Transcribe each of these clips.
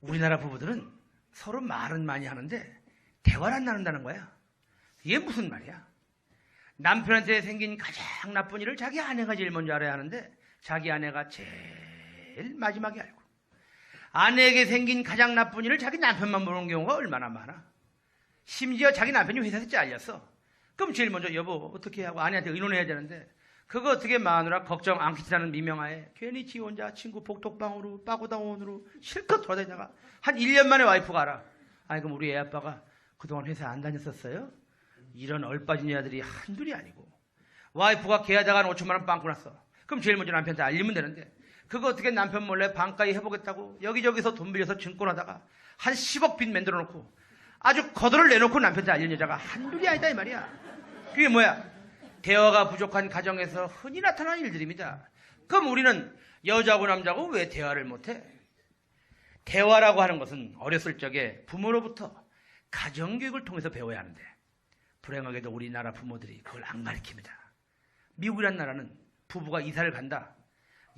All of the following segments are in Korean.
우리나라 부부들은 서로 말은 많이 하는데 대화를 안 나눈다는 거야. 이게 무슨 말이야? 남편한테 생긴 가장 나쁜 일을 자기 아내가 제일 먼저 알아야 하는데 자기 아내가 제일 마지막에 알고 아내에게 생긴 가장 나쁜 일을 자기 남편만 모르는 경우가 얼마나 많아. 심지어 자기 남편이 회사에서 잘렸어. 그럼 제일 먼저 여보 어떻게 하고 아내한테 의논해야 되는데 그거 어떻게 마누라 걱정 안 끼치라는 미명하에 괜히 지 혼자 친구 복덕방으로 빠고당원으로 실컷 돌아다니다가 한 1년 만에 와이프가 알아. 아니 그럼 우리 애 아빠가 그동안 회사 안 다녔었어요? 이런 얼빠진 애들이 한둘이 아니고 와이프가 걔하다가 5천만 원 빵꾸 났어. 그럼 제일 먼저 남편한테 알리면 되는데 그거 어떻게 남편 몰래 반가이 해보겠다고 여기저기서 돈 빌려서 증권하다가 한 10억 빚 만들어 놓고 아주 거들을 내놓고 남편한테 알린 여자가 한둘이 아니다 이 말이야. 그게 뭐야? 대화가 부족한 가정에서 흔히 나타나는 일들입니다. 그럼 우리는 여자고 남자고 왜 대화를 못해? 대화라고 하는 것은 어렸을 적에 부모로부터 가정교육을 통해서 배워야 하는데 불행하게도 우리나라 부모들이 그걸 안 가르칩니다. 미국이란 나라는 부부가 이사를 간다.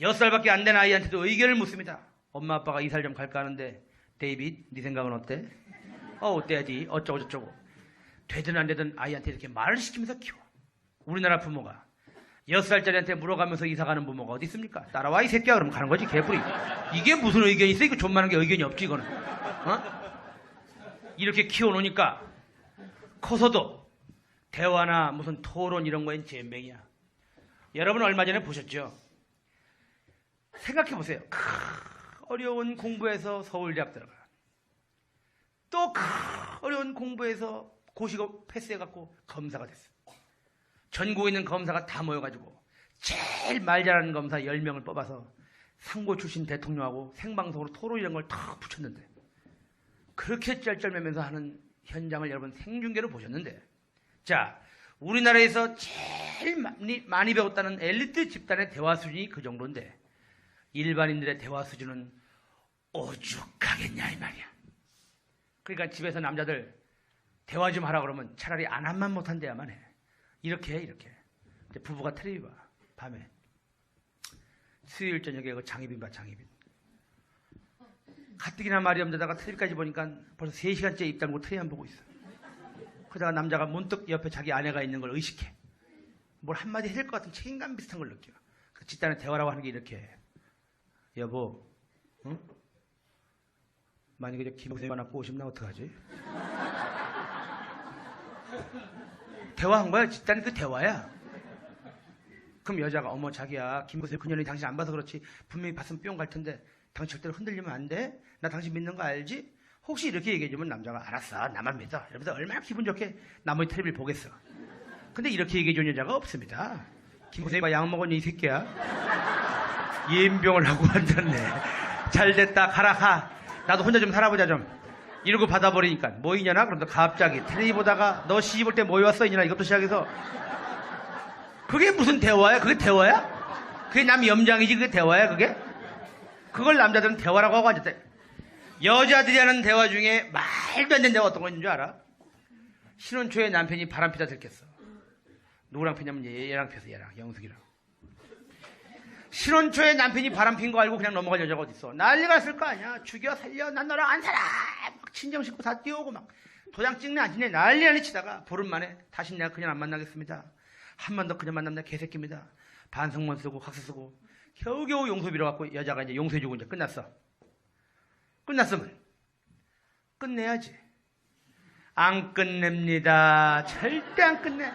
여섯 살밖에 안 된 아이한테도 의견을 묻습니다. 엄마 아빠가 이사를 좀 갈까 하는데 데이빗 네 생각은 어때? 어 데디 어쩌고 저쩌고 되든 안 되든 아이한테 이렇게 말을 시키면서 키워. 우리나라 부모가 여섯 살짜리한테 물어가면서 이사 가는 부모가 어디 있습니까? 따라와 이 새끼야 그러면 가는 거지 개뿔이. 이게 무슨 의견이 있어? 이거 존만한 게 의견이 없지 이거는. 어? 이렇게 키워놓으니까 커서도 대화나 무슨 토론 이런 거엔 잼뱅이야. 여러분 얼마 전에 보셨죠? 생각해 보세요. 어려운 공부에서 서울대학 들어가. 또 어려운 공부에서 고시고 패스해갖고 검사가 됐어. 전국에 있는 검사가 다 모여가지고 제일 말 잘하는 검사 10명을 뽑아서 상고 출신 대통령하고 생방송으로 토론 이런 걸탁 붙였는데 그렇게 쩔쩔매면서 하는 현장을 여러분 생중계로 보셨는데 자 우리나라에서 제일 많이, 많이 배웠다는 엘리트 집단의 대화 수준이 그 정도인데 일반인들의 대화 수준은 오죽하겠냐 이 말이야. 그러니까 집에서 남자들 대화 좀 하라 그러면 차라리 안 한만 못한 대야만 해 이렇게 해 이렇게 부부가 텔레비 봐 밤에 수요일 저녁에 그 장희빈 봐 장희빈 가뜩이나 말이 없는데다가 텔레비까지 보니까 벌써 3시간째 입 다물고 텔레비 안 보고 있어 그러다가 남자가 문득 옆에 자기 아내가 있는 걸 의식해 뭘 한마디 해줄 것 같은 책임감 비슷한 걸 느껴 그 집단의 대화라고 하는 게 이렇게 해. 여보 응? 만약에 김영세가 나 꼬시면 나 어떡하지? 대화한 거야. 집단이 그 대화야. 그럼 여자가 어머 자기야 김구세 그년이 당신 안 봐서 그렇지. 분명히 봤으면 뿅 갈 텐데. 당신 절대로 흔들리면 안 돼? 나 당신 믿는 거 알지? 혹시 이렇게 얘기해주면 남자가 알았어 나만 믿어. 이러면서 얼마나 기분 좋게 나머지 텔레비를 보겠어. 근데 이렇게 얘기해준 여자가 없습니다. 김구세가 약 먹었니 이 새끼야. 예인병을 하고 앉았네. 잘됐다 가라 가. 나도 혼자 좀 살아보자 좀 이러고 받아버리니까 뭐 이냐나? 그러면서 갑자기 텔레비 보다가 너 시집올 때뭐 해왔어? 이냐나? 이것도 시작해서 그게 무슨 대화야? 그게 대화야? 그게 남 염장이지? 그게 대화야 그게? 그걸 남자들은 대화라고 하고 앉았대. 여자들이 하는 대화 중에 말도 안 되는 대화 어떤 거 있는 줄 알아? 신혼 초에 남편이 바람 피다 들켰어. 누구랑 피냐면 얘, 얘랑 펴서 얘랑 영숙이랑. 신혼 초에 남편이 바람 핀 거 알고 그냥 넘어갈 여자가 어딨어? 난리가 났을 거 아니야. 죽여 살려. 난 너랑 안 살아. 막 친정 식구 다 뛰어오고 막 도장 찍네 안 찍네 난리 난리 치다가 보름 만에 다시 내가 그냥 안 만나겠습니다. 한 번 더 그냥 만나면 내 개새끼입니다. 반성문 쓰고 각서 쓰고 겨우겨우 용서 빌어갖고 여자가 이제 용서해주고 이제 끝났어. 끝났으면 끝내야지. 안 끝냅니다. 절대 안 끝내.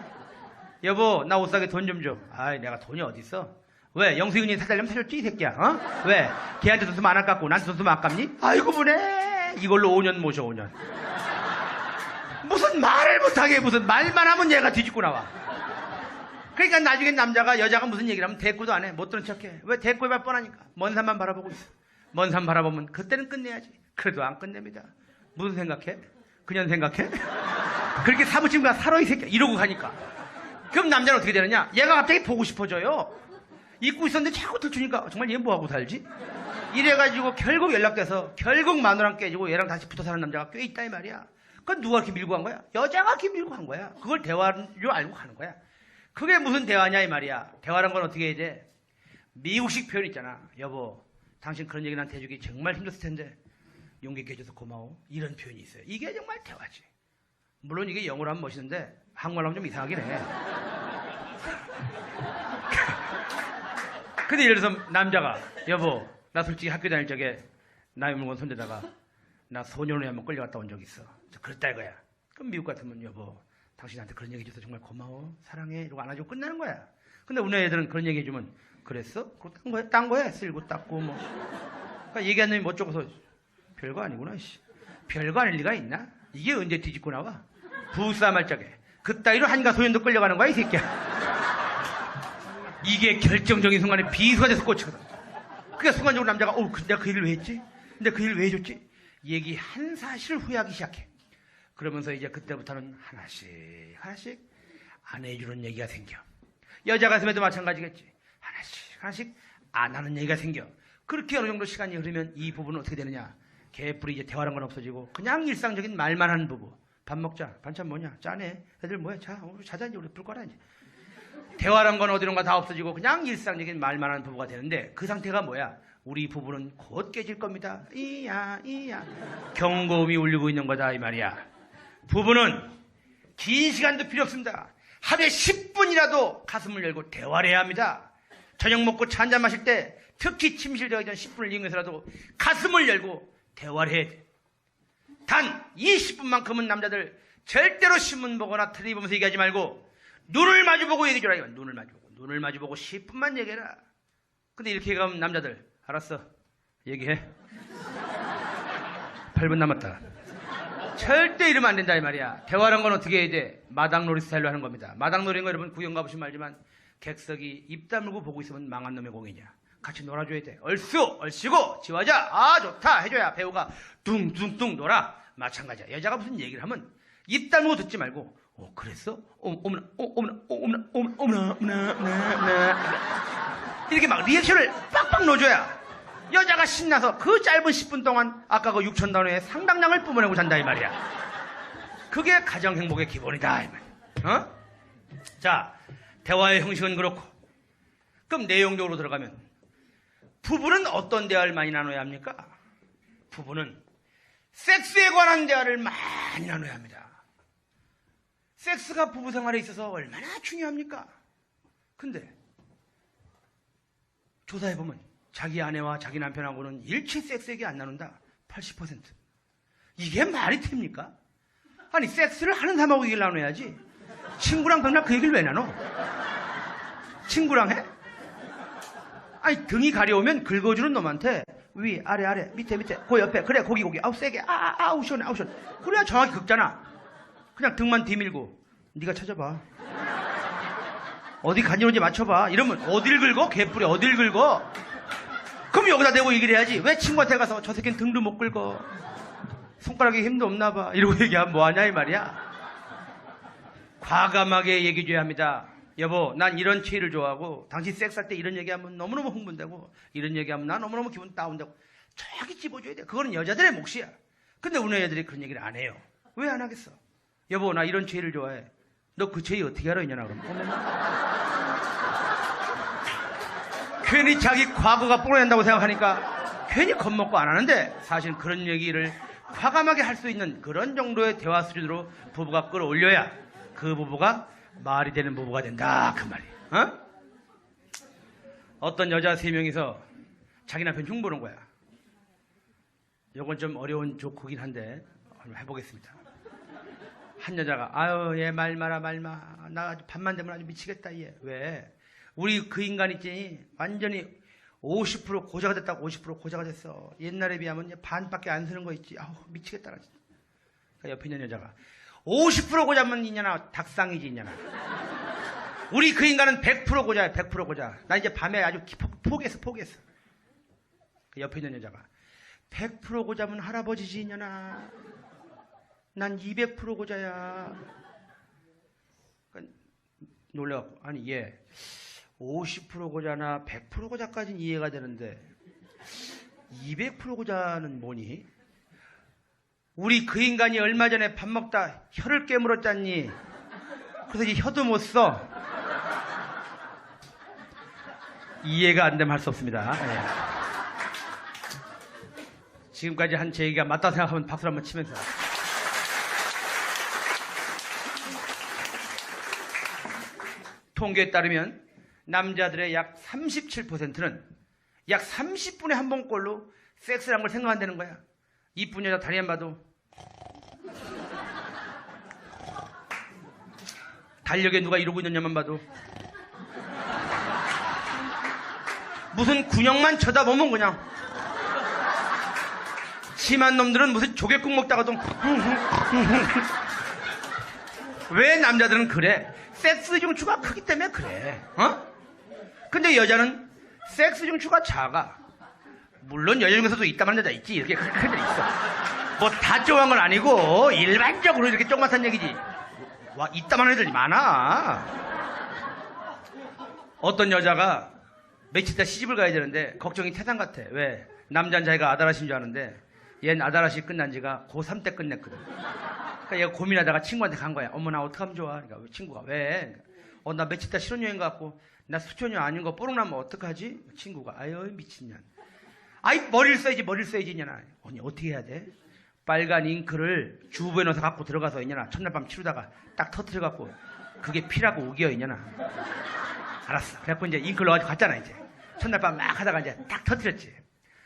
여보 나 옷 사게 돈 좀 줘. 아이 내가 돈이 어딨어? 왜? 영수이군이 사달라면 사줬지 이 새끼야. 어? 왜? 걔한테 돈 쓰면 안 아깝고 나한테 돈 쓰면 아깝니? 아이고 보내 이걸로 5년 모셔 5년. 무슨 말을 못하게 무슨 말만 하면 얘가 뒤집고 나와. 그러니까 나중에 남자가 여자가 무슨 얘기를 하면 대꾸도 안 해. 못 들은 척해. 왜 대꾸에 몇 뻔하니까. 먼 산만 바라보고 있어. 먼 산 바라보면 그때는 끝내야지. 그래도 안 끝냅니다. 무슨 생각해? 그년 생각해? 그렇게 사무침가 살아 이 새끼야 이러고 가니까. 그럼 남자는 어떻게 되느냐? 얘가 갑자기 보고 싶어져요. 잊고 있었는데 자꾸 들추니까 정말 얘 뭐하고 살지? 이래가지고 결국 연락돼서 결국 마누랑 깨지고 얘랑 다시 붙어 사는 남자가 꽤 있다 이 말이야 그건 누가 이렇게 밀고 간 거야? 여자가 이렇게 밀고 간 거야 그걸 대화로 알고 가는 거야 그게 무슨 대화냐 이 말이야 대화란 건 어떻게 해야 돼? 미국식 표현 있잖아 여보 당신 그런 얘기 나한테 해주기 정말 힘들었을 텐데 용기 있게 해줘서 고마워. 이런 표현이 있어요. 이게 정말 대화지. 물론 이게 영어로 하면 멋있는데 한국말로 하면 좀 이상하긴 해. 근데 예를 들어서 남자가 여보 나 솔직히 학교 다닐 적에 나이 물건 손대다가 나 소년원에 한번 끌려갔다 온 적 있어. 저 그랬다 이거야. 그럼 미국 같으면 여보 당신한테 그런 얘기 해줘서 정말 고마워 사랑해 이러고 안아주고 끝나는 거야. 근데 우리 애들은 그런 얘기 해주면 그랬어? 그거 딴 거야? 딴 거야? 쓸고 닦고 뭐. 그러니까 얘기한 놈이 못 적어서 별거 아니구나. 씨. 별거 아닐 리가 있나? 이게 언제 뒤집고 나와? 부싸말 적에 그따위로 한가 소년도 끌려가는 거야 이 새끼야. 이게 결정적인 순간에 비수가 돼서 꽂히거든. 그게 순간적으로 남자가 어, 그- 내가 그 일을 왜 했지? 근데 그 일을 왜 해줬지? 얘기한 사실을 후회하기 시작해. 그러면서 이제 그때부터는 하나씩 하나씩 안 해주는 얘기가 생겨. 여자 가슴에도 마찬가지겠지. 하나씩 하나씩 안 하는 얘기가 생겨. 그렇게 어느 정도 시간이 흐르면 이 부부는 어떻게 되느냐? 개뿔이 이제 대화란 건 없어지고 그냥 일상적인 말만 하는 부부. 밥 먹자. 반찬 뭐냐? 짜네. 애들 뭐해? 자, 자자 이제 우리 불 꺼라 이제. 대화란 건 어디론가 다 없어지고 그냥 일상적인 말만 하는 부부가 되는데 그 상태가 뭐야? 우리 부부는 곧 깨질 겁니다. 이야 이야 경고음이 울리고 있는 거다 이 말이야. 부부는 긴 시간도 필요 없습니다. 하루에 10분이라도 가슴을 열고 대화를 해야 합니다. 저녁 먹고 차 한잔 마실 때 특히 침실 들어가기 전 10분을 이용해서라도 가슴을 열고 대화를 해야 돼. 단 20분만큼은 남자들 절대로 신문 보거나 텔레비 보면서 얘기하지 말고 눈을 마주보고 얘기해줘라 이건. 눈을 마주보고. 눈을 마주보고 10분만 얘기해라. 근데 이렇게 가면 남자들 알았어. 얘기해. 8분 남았다. 절대 이러면 안 된다 이 말이야. 대화란 건 어떻게 해야 돼? 마당놀이 스타일로 하는 겁니다. 마당놀이인 거 여러분 구경 가보시면 알지만 객석이 입 다물고 보고 있으면 망한 놈의 공이냐. 같이 놀아줘야 돼. 얼쑤 얼씨고 지화자 아 좋다. 해줘야 배우가 둥둥둥 놀아. 마찬가지야. 여자가 무슨 얘기를 하면 입 다물고 듣지 말고 어 그랬어? 어, 어머나 어, 어머나 어, 어머나 어머나 어머나 어머나 어머나 이렇게 막 리액션을 빡빡 넣어줘야 여자가 신나서 그 짧은 10분 동안 아까 그 6천 단어의 상당량을 뿜어내고 잔다 이 말이야 그게 가정 행복의 기본이다 이 말이야 어? 자 대화의 형식은 그렇고 그럼 내용적으로 들어가면 부부는 어떤 대화를 많이 나눠야 합니까? 부부는 섹스에 관한 대화를 많이 나눠야 합니다. 섹스가 부부 생활에 있어서 얼마나 중요합니까? 근데 조사해보면 자기 아내와 자기 남편하고는 일체 섹스 얘기 안 나눈다. 80%. 이게 말이 됩니까? 아니 섹스를 하는 사람하고 얘기를 나눠야지. 친구랑 맨날 그 얘기를 왜 나눠? 친구랑 해? 아니 등이 가려우면 긁어주는 놈한테 위 아래 아래 밑에 밑에 그 옆에 그래 고기 고기 아우 세게 아우 시원해 아우 시원해 그래야 정확히 긁잖아 그냥 등만 뒤밀고 네가 찾아봐 어디 간지러운지 맞춰봐 이러면 어딜 긁어 개뿔이 어딜 긁어 그럼 여기다 대고 얘기를 해야지 왜 친구한테 가서 저 새끼는 등도 못 긁어 손가락에 힘도 없나 봐 이러고 얘기하면 뭐하냐 이 말이야 과감하게 얘기해줘야 합니다. 여보, 난 이런 체위를 좋아하고, 당신 섹스할 때 이런 얘기하면 너무너무 흥분되고, 이런 얘기하면 난 너무너무 기분 다운되고, 정확히 집어줘야 돼. 그거는 여자들의 몫이야. 근데 우리 애들이 그런 얘기를 안 해요. 왜 안 하겠어? 여보, 나 이런 체위를 좋아해. 너그 체위 어떻게 알아, 이년아, 그럼? 괜히 자기 과거가 뽀로낸다고 생각하니까 괜히 겁먹고 안 하는데 사실 그런 얘기를 과감하게 할 수 있는 그런 정도의 대화 수준으로 부부가 끌어올려야 그 부부가 말이 되는 부부가 된다 그 말이에요. 어? 어떤 여자 세 명이서 자기 남편 흉보는 거야. 요건 좀 어려운 조크긴 한데 한번 해보겠습니다. 한 여자가 아유 얘 말 마라 말마. 나 밤만 되면 아주 미치겠다 얘. 왜? 우리 그 인간 있지. 완전히 50% 고자가 됐다고 50% 고자가 됐어. 옛날에 비하면 반밖에 안 쓰는 거 있지. 아우 미치겠다 나 진짜. 그 옆에 있는 여자가 50% 고자면 있냐나 닭상이지 있냐나 우리 그 인간은 100% 고자야 100% 고자. 나 이제 밤에 아주 기- 포- 포기했어 포기했어. 그 옆에 있는 여자가 100% 고자면 할아버지지 있냐나 난 200% 고자야. 그러니까 놀래갖고 아니 얘 50% 고자나 100% 고자까지는 이해가 되는데 200% 고자는 뭐니? 우리 그 인간이 얼마 전에 밥 먹다 혀를 깨물었잖니. 그래서 이제 혀도 못 써. 이해가 안 되면 할 수 없습니다. 예. 지금까지 한 제 얘기가 맞다 생각하면 박수를 한번 치면서. 통계에 따르면 남자들의 약 37%는 약 30분에 한 번꼴로 섹스란 걸 생각한다는 거야. 이쁜 여자 다리 안 봐도 달력에 누가 이러고 있느냐만 봐도 무슨 군형만 쳐다보면 그냥 심한 놈들은 무슨 조개국 먹다가도 왜 남자들은 그래? 섹스 중추가 크기 때문에 그래. 어? 근데 여자는 섹스 중추가 작아. 물론 여자 중에서도 있다만 여자 있지. 이렇게 큰 애들 있어. 뭐다 쪼한 건 아니고 일반적으로 이렇게 조그맣단 얘기지. 와 있다만 애들이 많아. 어떤 여자가 며칠 있다 시집을 가야 되는데 걱정이 태산 같아. 왜? 남자는 자기가 아다라신 줄 아는데 얘는 아다라시 끝난 지가 고3 때 끝냈거든. 그러니까 얘가 고민하다가 친구한테 간 거야. 어머 나 어떡하면 좋아? 그러니까 친구가 왜? 그러니까, 어나 며칠 있다 신혼여행 갔고 나 수초녀 아닌 거 뽀록 나면 어떡하지? 친구가 아유 미친년. 아이 머리를 써야지 머리를 써야지 이년아. 언니 어떻게 해야 돼? 빨간 잉크를 주부에 넣어서 갖고 들어가서 이년아 첫날 밤 치루다가 딱 터트려 갖고 그게 피라고 우겨 이년아. 알았어. 그래갖고 이제 잉크를 넣어가지고 갔잖아 이제. 첫날 밤 막 하다가 이제 딱 터트렸지.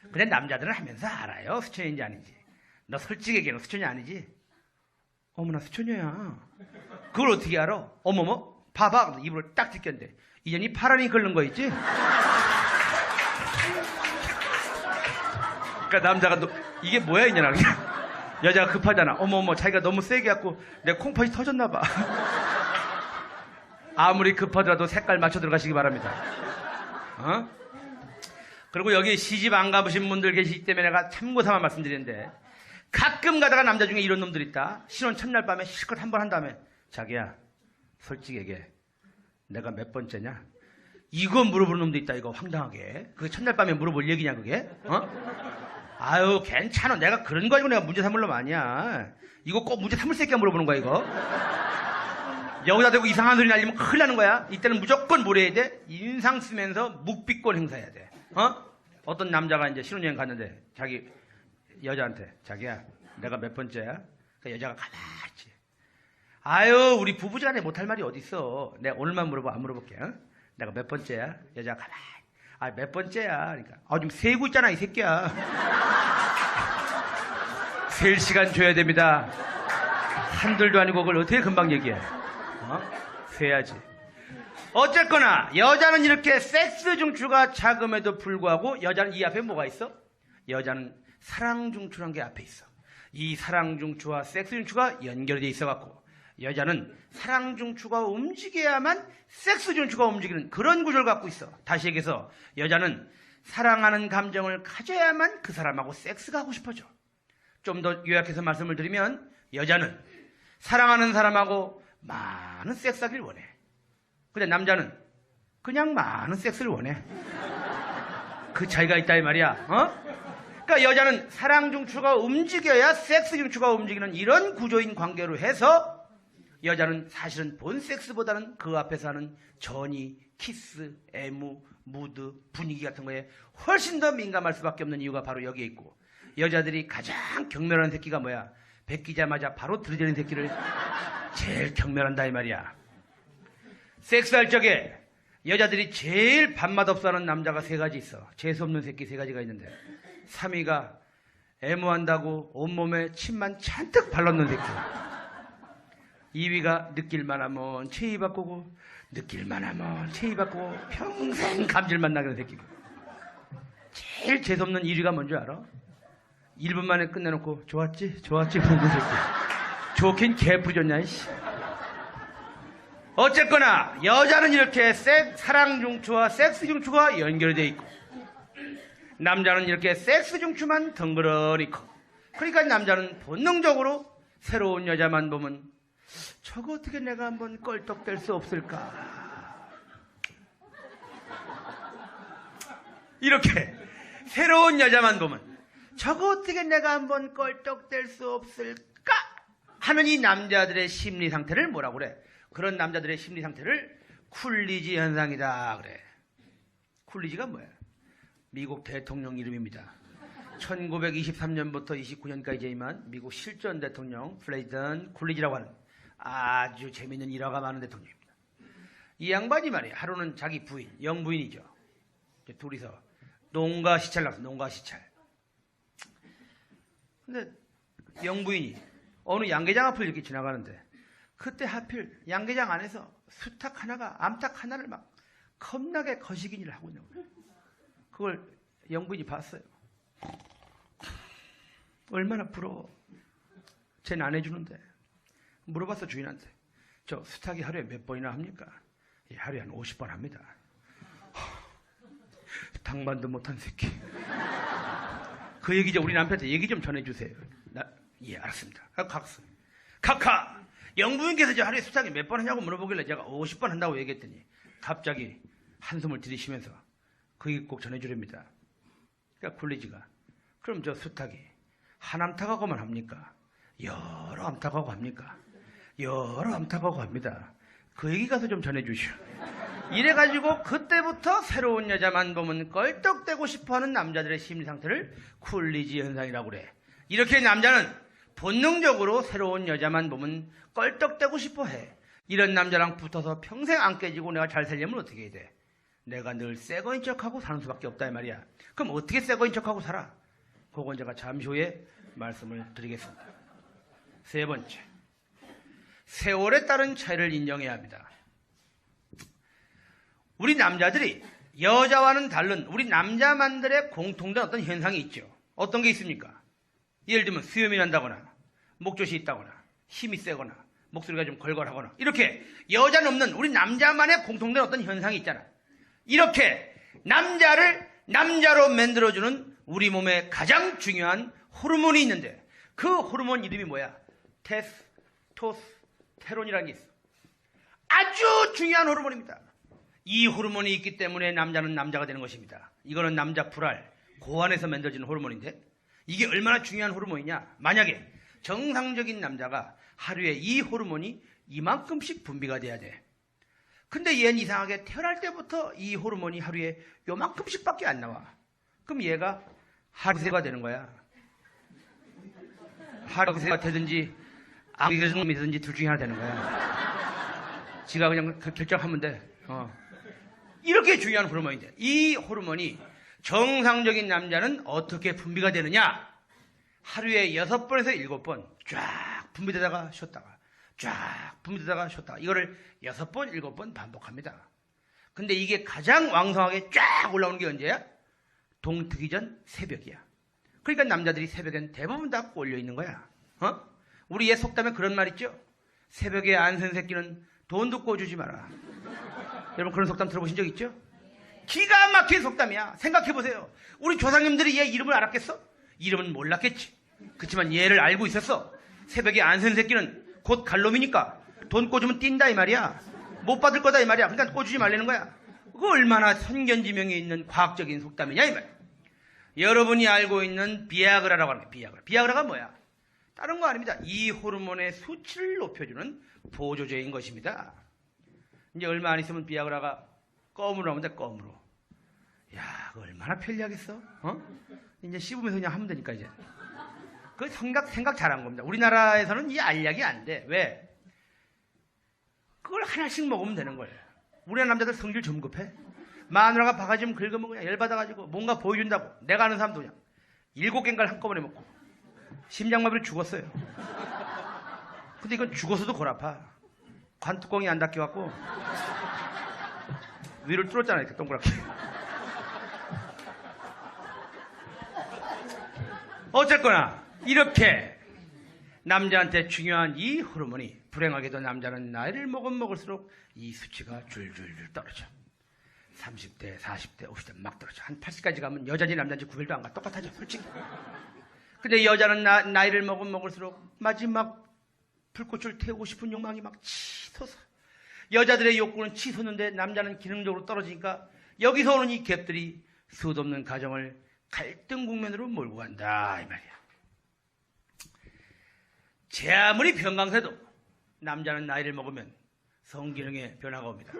근데 남자들은 하면서 알아요 수초녀인지 아닌지. 너 솔직히 얘기해 너 수초녀 아니지? 어머나 수초녀야. 그걸 어떻게 알아? 어머머 봐봐 입으로 딱 찢겼는데 이년이 파란이 긁는 거 있지? 그러니까 남자가 너, 이게 뭐야 이년아 여자가 급하잖아 어머어머 자기가 너무 세게 갖고 내 콩팥이 터졌나 봐 아무리 급하더라도 색깔 맞춰 들어가시기 바랍니다 어? 그리고 여기 시집 안 가보신 분들 계시기 때문에 내가 참고 삼아 말씀드리는데 가끔 가다가 남자 중에 이런 놈들 있다. 신혼 첫날 밤에 실컷 한 번 한 다음에 자기야 솔직히 얘기해. 내가 몇 번째냐? 이거 물어보는 놈도 있다 이거 황당하게. 그게 첫날 밤에 물어볼 얘기냐 그게? 어? 아유 괜찮아. 내가 그런 거 가지고 내가 문제 삼을 놈 아니야. 이거 꼭 문제 삼을 새끼가 물어보는 거야 이거. 여기다 대고 이상한 소리 날리면 큰일 나는 거야. 이때는 무조건 뭘 해야 돼? 인상 쓰면서 묵비권 행사해야 돼. 어? 어떤 남자가 이제 신혼여행 갔는데 자기 여자한테. 자기야 내가 몇 번째야? 그 여자가 가만히 있지. 아유 우리 부부지간에 못할 말이 어딨어. 내가 오늘만 물어봐? 안 물어볼게 어? 내가 몇 번째야? 여자가 가만히. 아 몇 번째야? 그러니까. 아 지금 세고 있잖아 이 새끼야. 셀 시간 줘야 됩니다. 한둘도 아니고 그걸 어떻게 금방 얘기해? 어? 세야지. 어쨌거나 여자는 이렇게 섹스 중추가 작음에도 불구하고 여자는 이 앞에 뭐가 있어? 여자는 사랑 중추란 게 앞에 있어. 이 사랑 중추와 섹스 중추가 연결되어 있어 갖고 여자는 사랑 중추가 움직여야만 섹스 중추가 움직이는 그런 구조를 갖고 있어. 다시 얘기해서 여자는 사랑하는 감정을 가져야만 그 사람하고 섹스가 하고 싶어져. 좀 더 요약해서 말씀을 드리면 여자는 사랑하는 사람하고 많은 섹스하길 원해. 근데 남자는 그냥 많은 섹스를 원해. 그 차이가 있다 이 말이야. 어? 그러니까 여자는 사랑 중추가 움직여야 섹스 중추가 움직이는 이런 구조인 관계로 해서 여자는 사실은 본 섹스보다는 그 앞에서 하는 전이, 키스, 애무, 무드, 분위기 같은 거에 훨씬 더 민감할 수밖에 없는 이유가 바로 여기에 있고 여자들이 가장 경멸하는 새끼가 뭐야? 베끼자마자 바로 들이대는 새끼를 제일 경멸한다 이 말이야. 섹스할 적에 여자들이 제일 밥맛 없어하는 남자가 세 가지 있어. 재수없는 새끼 세 가지가 있는데 3위가 애무한다고 온몸에 침만 잔뜩 발랐는 새끼. 2위가 느낄만 하면 체위 바꾸고 느낄만 하면 체위 바꾸고 평생 감질만 나는 새끼고. 제일 재수없는 1위가 뭔지 알아? 1분 만에 끝내놓고 좋았지? 좋았지? 보는 새끼. 좋긴 개부졌냐 이씨. 어쨌거나 여자는 이렇게 섹, 사랑 중추와 섹스 중추가 연결되어 있고 남자는 이렇게 섹스 중추만 덩그러니 커. 그러니까 남자는 본능적으로 새로운 여자만 보면 저거 어떻게 내가 한번 껄떡댈 수 없을까? 이렇게 새로운 여자만 보면 저거 어떻게 내가 한번 껄떡댈 수 없을까? 하는 이 남자들의 심리 상태를 뭐라고 그래? 그런 남자들의 심리 상태를 쿨리지 현상이다 그래. 쿨리지가 뭐야? 미국 대통령 이름입니다. 1923년부터 29년까지 재임한 미국 실전 대통령 플레이든 쿨리지라고 하는 아주 재밌는 일화가 많은 대통령입니다. 이 양반이 말이에요. 하루는 자기 부인, 영부인이죠. 둘이서 농가 시찰 나서 농가 시찰. 근데 영부인이 어느 양계장 앞을 이렇게 지나가는데 그때 하필 양계장 안에서 수탉 하나가 암탉 하나를 막 겁나게 거시기를 하고 있는 거예요. 그걸 영부인이 봤어요. 얼마나 부러워. 쟤는 안 해주는데. 물어봤어, 주인한테. 저 수탉이 하루에 몇 번이나 합니까? 예, 하루에 한 50번 합니다. 당반도 못한 새끼. 그 얘기 좀 우리 남편한테 얘기 좀 전해주세요. 나, 예, 알았습니다. 아, 각서. 카카! 영부인께서 저 하루에 수탉이 몇 번 하냐고 물어보길래 제가 50번 한다고 얘기했더니 갑자기 한숨을 들이쉬면서 그 얘기 꼭 전해주렵니다. 그러니까 굴리지가 그럼 저 수탉이 한 암탉하고만 합니까? 여러 암탉하고 합니까? 여러 암탉하고 합니다. 그 얘기 가서 좀 전해주시오. 이래가지고 그때부터 새로운 여자만 보면 껄떡대고 싶어하는 남자들의 심리 상태를 쿨리지 현상이라고 그래. 이렇게 남자는 본능적으로 새로운 여자만 보면 껄떡대고 싶어해. 이런 남자랑 붙어서 평생 안 깨지고 내가 잘 살려면 어떻게 해야 돼? 내가 늘 새거인 척하고 사는 수밖에 없다 이 말이야. 그럼 어떻게 새거인 척하고 살아? 그건 제가 잠시 후에 말씀을 드리겠습니다. 세 번째, 세월에 따른 차이를 인정해야 합니다. 우리 남자들이 여자와는 다른 우리 남자만들의 공통된 어떤 현상이 있죠. 어떤 게 있습니까? 예를 들면 수염이 난다거나 목젖이 있다거나 힘이 세거나 목소리가 좀 걸걸하거나 이렇게 여자는 없는 우리 남자만의 공통된 어떤 현상이 있잖아. 이렇게 남자를 남자로 만들어주는 우리 몸에 가장 중요한 호르몬이 있는데 그 호르몬 이름이 뭐야? 테스토스테론이라는 게 있어. 아주 중요한 호르몬입니다. 이 호르몬이 있기 때문에 남자는 남자가 되는 것입니다. 이거는 남자 불알, 고안에서 만들어지는 호르몬인데 이게 얼마나 중요한 호르몬이냐? 만약에 정상적인 남자가 하루에 이 호르몬이 이만큼씩 분비가 돼야 돼. 근데 얘는 이상하게 태어날 때부터 이 호르몬이 하루에 요만큼씩밖에 안 나와. 그럼 얘가 하루새가 되는 거야. 하루새가 되든지 아기가 되든지 둘 중에 하나 되는 거야. 지가 그냥 그 결정하면 돼. 어. 이렇게 중요한 호르몬인데 이 호르몬이 정상적인 남자는 어떻게 분비가 되느냐? 하루에 여섯 번에서 일곱 번쫙 분비되다가 쉬었다가 쫙 분비되다가 쉬었다가 이거를 여섯 번 일곱 번 반복합니다. 근데 이게 가장 왕성하게 쫙 올라오는 게 언제야? 동트기 전 새벽이야. 그러니까 남자들이 새벽엔 대부분 다 꼴려 있는 거야. 어? 우리 옛 속담에 그런 말 있죠? 새벽에 안쓴 새끼는 돈도 꿔주지 마라. 여러분 그런 속담 들어보신 적 있죠? 기가 막힌 속담이야. 생각해보세요. 우리 조상님들이 얘 이름을 알았겠어? 이름은 몰랐겠지. 그렇지만 얘를 알고 있었어. 새벽에 안쓴 새끼는 곧 갈놈이니까 돈 꿔주면 뛴다 이 말이야. 못 받을 거다 이 말이야. 그러니까 꿔주지 말라는 거야. 그거 얼마나 선견지명이 있는 과학적인 속담이냐 이 말. 여러분이 알고 있는 비아그라라고 하는. 비아그라. 비아그라가 뭐야? 다른 거 아닙니다. 이 호르몬의 수치를 높여주는 보조제인 것입니다. 이제 얼마 안 있으면 비아그라가 껌으로 돼, 껌으로. 야, 얼마나 편리하겠어? 어? 이제 씹으면서 그냥 하면 되니까, 이제. 그 생각, 생각 잘한 겁니다. 우리나라에서는 이 알약이 안 돼. 왜? 그걸 하나씩 먹으면 되는 거예요. 우리나라 남자들 성질 좀 급해. 마누라가 바가지 좀 긁으면 그냥 열받아가지고 뭔가 보여준다고. 내가 아는 사람도 그냥 일곱 개인가를 한꺼번에 먹고. 심장마비로 죽었어요. 근데 이건 죽어서도 골 아파. 관뚜껑이 안 닫혀갖고 위를 뚫었잖아요 이렇게 동그랗게 어쨌거나 이렇게 남자한테 중요한 이 호르몬이 불행하게도 남자는 나이를 먹으면 먹을수록 이 수치가 줄줄줄 떨어져 30대 40대 50대 막 떨어져 한 80까지 가면 여자인지 남자인지 구별도 안 가 똑같아져 솔직히 근데 여자는 나, 나이를 먹으면 먹을수록 마지막 불꽃을 태우고 싶은 욕망이 막 치솟아. 여자들의 욕구는 치솟는데 남자는 기능적으로 떨어지니까 여기서 오는 이 갭들이 수없는 가정을 갈등 국면으로 몰고 간다 이 말이야. 제 아무리 병강세도 남자는 나이를 먹으면 성기능에 변화가 옵니다.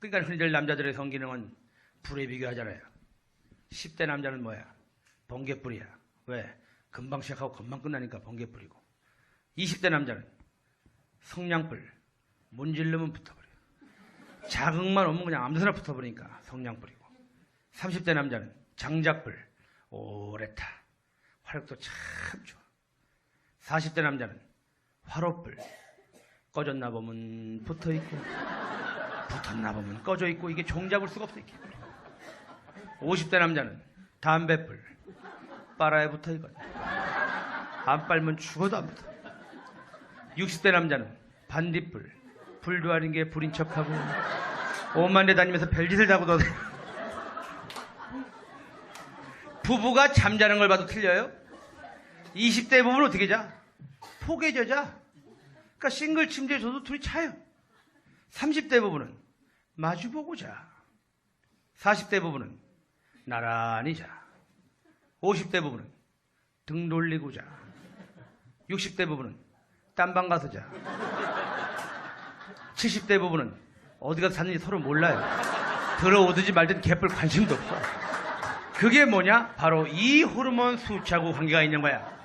그러니까 흔히들 남자들의 성기능은 불에 비교하잖아요. 10대 남자는 뭐야? 번개불이야. 왜? 금방 시작하고 금방 끝나니까 번개 뿌리고. 20대 남자는 성냥불, 문질르면 붙어버려. 자극만 오면 그냥 아무 데나 붙어버리니까 성냥 뿌리고. 30대 남자는 장작불, 오래 타. 화력도 참 좋아. 40대 남자는 화롯불, 꺼졌나 보면 붙어 있고, 붙었나 보면 꺼져 있고, 이게 종잡을 수가 없어, 이게. 50대 남자는 담배불, 빨아야 붙어 있거든. 안 빨면 죽어도 안 붙어. 60대 남자는 반딧불, 불도 아닌 게 불인 척하고, 오만 대 다니면서 별짓을 자고 도 부부가 잠자는 걸 봐도 틀려요? 20대 부부는 어떻게 자? 포개져 자. 그러니까 싱글 침대에 저도 둘이 차요. 30대 부부는 마주보고 자. 40대 부부는 나란히 자. 50대 부부는 등 돌리고 자. 60대 부부는 딴방 가서 자. 70대 부부는 어디 가서 잤는지 서로 몰라요. 들어오든지 말든 개뿔 관심도 없어. 그게 뭐냐? 바로 이 호르몬 수치하고 관계가 있는 거야.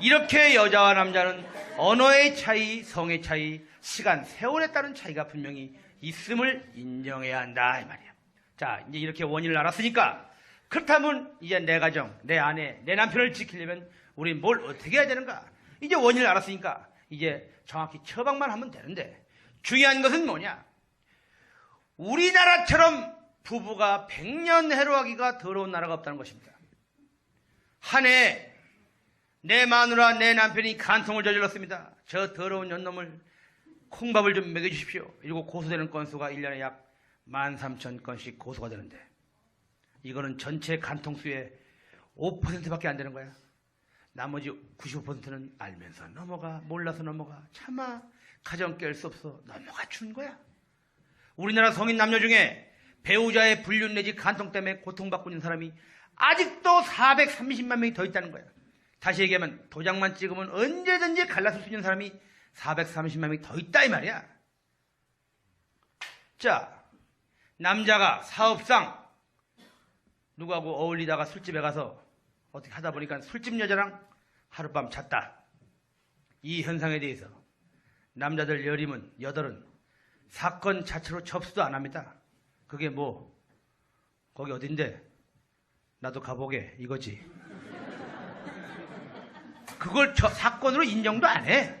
이렇게 여자와 남자는 언어의 차이, 성의 차이, 시간, 세월에 따른 차이가 분명히 있음을 인정해야 한다 이 말이야. 자, 이제 이렇게 원인을 알았으니까 그렇다면 이제 내 가정, 내 아내, 내 남편을 지키려면 우리 뭘 어떻게 해야 되는가? 이제 원인을 알았으니까 이제 정확히 처방만 하면 되는데 중요한 것은 뭐냐? 우리나라처럼 부부가 백년 해로하기가 더러운 나라가 없다는 것입니다. 한 해 내 마누라 내 남편이 간통을 저질렀습니다. 저 더러운 년놈을 콩밥을 좀 먹여주십시오. 이러고 고소되는 건수가 1년에 약 13,000건씩 고소가 되는데 이거는 전체 간통수의 5%밖에 안 되는 거야. 나머지 95%는 알면서 넘어가 몰라서 넘어가 차마 가정 깰 수 없어 넘어가 준 거야. 우리나라 성인 남녀 중에 배우자의 불륜 내지 간통 때문에 고통받고 있는 사람이 아직도 430만 명이 더 있다는 거야. 다시 얘기하면 도장만 찍으면 언제든지 갈라설 수 있는 사람이 430만 명이 더 있다 이 말이야. 자, 남자가 사업상 누구하고 어울리다가 술집에 가서 어떻게 하다 보니까 술집 여자랑 하룻밤 잤다. 이 현상에 대해서 남자들 열임은 여덟은 사건 자체로 접수도 안 합니다. 그게 뭐 거기 어딘데 나도 가보게 이거지. 그걸 저 사건으로 인정도 안 해.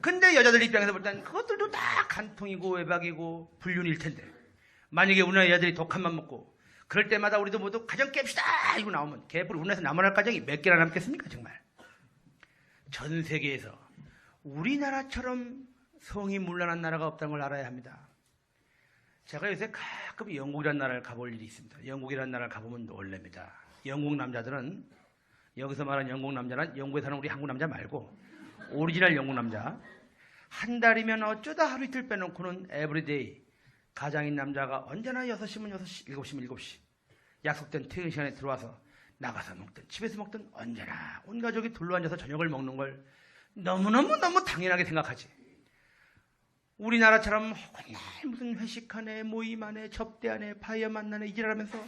근데 여자들 입장에서 볼 때는 그것들도 다 간통이고 외박이고 불륜일 텐데. 만약에 우리나라 여자들이 독한만 먹고 그럴 때마다 우리도 모두 가정 깹시다 이거 나오면 개뿔 우리나라에서 남아날 가정이 몇 개나 남겠습니까 정말? 전 세계에서 우리나라처럼 성이 문란한 나라가 없다는 걸 알아야 합니다. 제가 요새 가끔 영국이라는 나라를 가볼 일이 있습니다. 영국이라는 나라를 가보면 놀랍니다. 영국 남자들은 여기서 말하는 영국 남자는 영국에 사는 우리 한국 남자 말고 오리지널 영국 남자. 한 달이면 어쩌다 하루 이틀 빼놓고는 에브리데이 가장인 남자가 언제나 6시면 6시, 7시면 7시 약속된 퇴근 시간에 들어와서 나가서 먹든 집에서 먹든 언제나 온 가족이 둘러 앉아서 저녁을 먹는 걸 너무너무 너무 당연하게 생각하지. 우리나라처럼 허구날 무슨 회식하네 모임하네 접대하네 파이어 만나네 이지랄하면서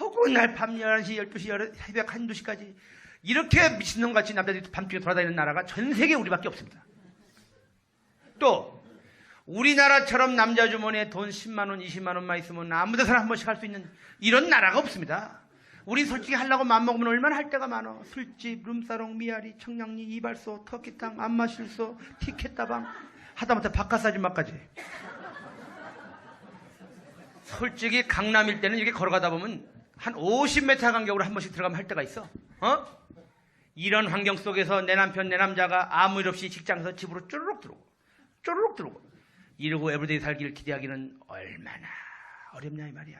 허구날 밤 11시 12시 새벽 1, 2시까지 이렇게 미친놈같이 남자들이 밤중에 돌아다니는 나라가 전 세계에 우리밖에 없습니다 또 우리나라처럼 남자 주머니에 돈 10만 원, 20만 원만 있으면 아무 데서나 한 번씩 할 수 있는 이런 나라가 없습니다. 우리 솔직히 하려고 맘먹으면 얼마나 할 데가 많어. 술집, 룸사롱, 미아리, 청량리, 이발소, 터키탕, 안마실소, 티켓다방 하다못해 바카스 아줌마까지. 솔직히 강남일 때는 이렇게 걸어가다 보면 한 50m 간격으로 한 번씩 들어가면 할 데가 있어. 어? 이런 환경 속에서 내 남편, 내 남자가 아무 일 없이 직장에서 집으로 쪼르륵 들어오고 쪼르륵 들어오고 이러고 에브리데이 살기를 기대하기는 얼마나 어렵냐 이 말이야.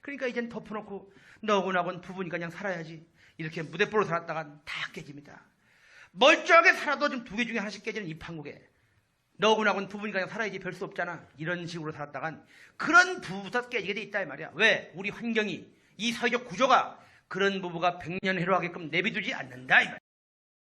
그러니까 이젠 덮어놓고 너구나곤 부부니까 그냥 살아야지. 이렇게 무대뽀로 살았다가 다 깨집니다. 멀쩡하게 살아도 지금 두 개 중에 하나씩 깨지는 이 판국에 너구나곤 부부니까 그냥 살아야지 별 수 없잖아. 이런 식으로 살았다간 그런 부부부터 깨지게 돼 있다 이 말이야. 왜? 우리 환경이 이 사회적 구조가 그런 부부가 백년 해로하게끔 내비두지 않는다.